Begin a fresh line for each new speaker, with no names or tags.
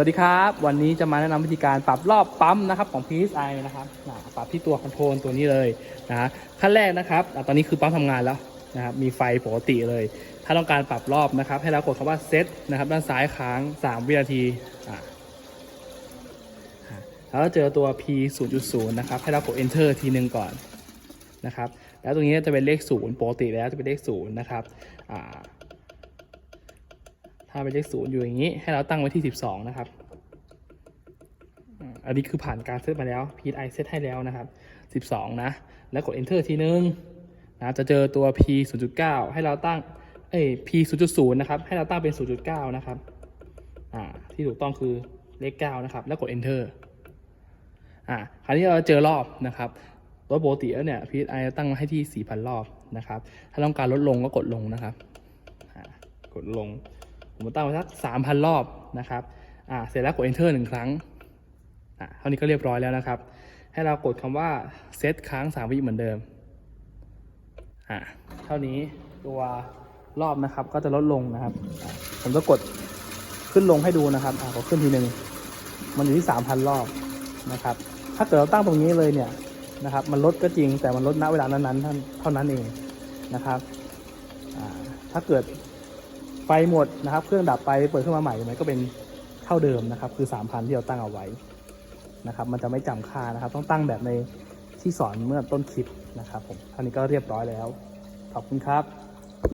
สวัสดีครับ วันนี้จะมาแนะนำวิธีการปรับรอบปั๊มนะครับของ PSI นะครับปรับที่ตัวคอนโทรลตัวนี้เลยนะฮะขั้นแรกนะครับตอนนี้คือปั๊มทำงานแล้วนะครับมีไฟปกติเลย ถ้าต้องการปรับรอบนะครับ ให้เรากดคำว่าเซตนะครับด้านซ้ายค้าง 3 วินาทีอ่าแล้วเจอตัว P 0.0นะครับให้เรากด enter ทีหนึ่งก่อนนะครับแล้วตรงนี้จะเป็นเลข0ปกติแล้วจะเป็นเลข0นะครับอ่า ถ้าเป็นเลขศูนย์อยู่อย่างนี้ ให้เราตั้งไว้ที่ 12 นะครับ อันนี้คือผ่านการเซตมาแล้ว P I เซตให้แล้วนะครับ 12 นะ แล้วกด enter ทีนึงนะจะเจอตัว P 0.9 ให้เราตั้งเอ้ย P 0.0 นะครับ ให้เราตั้งเป็น 0.9 นะครับ อ่า ที่ถูกต้องคือเลข 9 นะครับ แล้วกด enter อ่า คราวนี้เราเจอรอบนะครับโดยปกติแล้วเนี่ย PSI ตั้งให้ที่ 4,000 รอบนะครับ ถ้าต้องการลดลงก็กดลงนะครับ กดลง ผมตั้งไว้สักสามพันรอบนะครับอ่าเสร็จแล้วกด enter หนึ่งครั้งอ่าเท่านี้ก็เรียบร้อยแล้วนะครับ ให้เรากดคำว่า set ค้างสามวิเหมือนเดิมอ่าเท่านี้ตัวรอบนะครับก็จะลดลงนะครับ ผมจะกดขึ้นลงให้ดูนะครับอ่ากดขึ้นทีหนึ่งมันอยู่ที่สามพันรอบนะครับ ถ้าเกิดเราตั้งตรงนี้เลยเนี่ยนะครับ มันลดก็จริงแต่มันลดณเวลานั้นๆเท่านั้นเองนะครับถ้าเกิด ไฟหมดนะครับ เครื่องดับไปเปิดขึ้นมาใหม่มันก็เป็นเท่าเดิมนะครับ คือ 3,000 ที่เราตั้งเอาไว้นะครับ มันจะไม่จำค่านะครับ ต้องตั้งแบบในที่สอนเมื่อต้นคลิปนะครับผมเท่านี้ก็เรียบร้อยแล้ว ขอบคุณครับ